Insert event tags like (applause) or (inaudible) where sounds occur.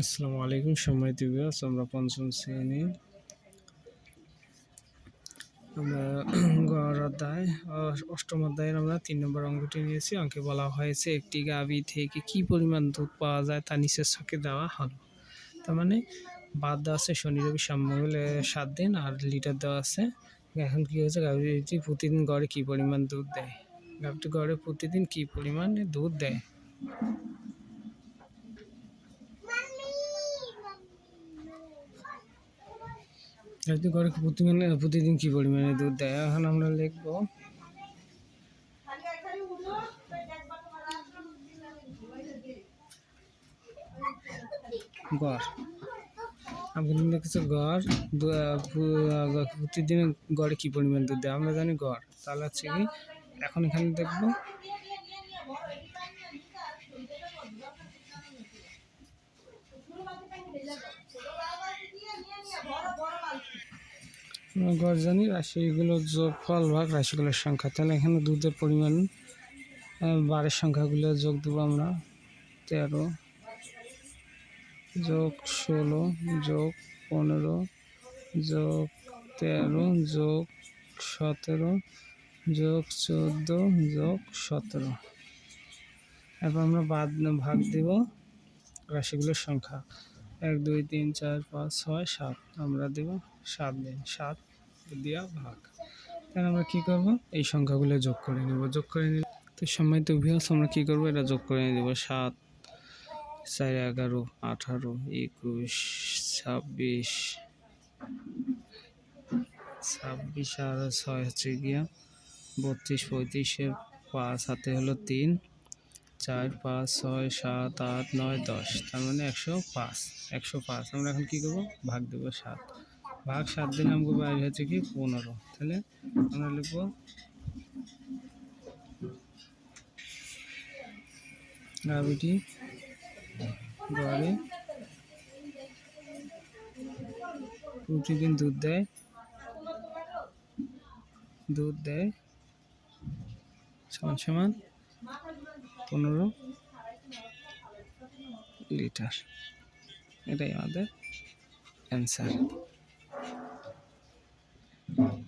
আসসালামু আলাইকুম সময় দিবস আমরা পঞ্চম শ্রেণি। আমরা (clears throat) গড় অধ্যায় অষ্টম অধ্যায়ের আমরা তিন নম্বর অঙ্কটি নিয়েছি। অঙ্কে বলা হয়েছে একটি গাভী থেকে কি পরিমাণ দুধ পাওয়া যায় তা নিচের ছকে দেওয়া হলো। তার মানে বাদ দেওয়া আছে শনি রবি এ, সাত দিন আর লিটার দেওয়া আছে। এখন কি হয়েছে গাভীটি প্রতিদিন গড়ে কি পরিমাণ দুধ দেয়? গাভীটি গড়ে প্রতিদিন কি পরিমাণে দুধ দেয়? গাভীটি গড়ে প্রতিদিন প্রতিদিন কি পরিমাণে দুধ দেয়? এখন আমরা লিখব। গড়। আমি লিখেছি গড়। প্রতিদিন গড়ে কি পরিমাণ দুধ দেয়? আমরা জানি গড়। তাহলে হচ্ছে কি, এখন এখানে দেখব। আমরা গড় জানি রাশিগুলোর যোগ ফল ভাগ, রাশিগুলোর সংখ্যা। তাহলে এখানে দুধের পরিমাণ বারের সংখ্যাগুলো যোগ দেবো আমরা। তেরো যোগ ষোলো যোগ পনেরো যোগ তেরো যোগ সতেরো যোগ চোদ্দ যোগ সতেরো। এরপর আমরা বাদ, ভাগ দেব রাশিগুলোর সংখ্যা। এক, দুই, তিন, চার, পাঁচ, ছয়, সাত। আমরা দেব সাত দিন, সাত দিয়া ভাগ। তাহলে আমরা কী করব? এই সংখ্যাগুলো যোগ করে নেব, যোগ করে নিলে তো সময় তো অভ্যাস আমরা কী করব? এটা যোগ করে দেবো সাত, চার, এগারো, আঠারো, একুশ, ছাব্বিশ ছাব্বিশ আর ছয় হচ্ছে গিয়া বত্রিশ পঁয়ত্রিশের পাঁচ হাতে হলো তিন, চার, পাঁচ, ছয়, সাত, আট, নয়, দশ, তার মানে একশো পাঁচ একশো পাঁচ। আমরা এখন কী করব? ভাগ দেবো সাত। ভাগ সাত দিন আমাকে বাইরে হচ্ছে কি পনেরো। তাহলে আমরা লিখব গাভিটি গড়ে প্রতিদিন দুধ দেয় দুধ দেয় সমান সমান পনেরো লিটার। এটাই আমাদের অ্যান্সার Thank you.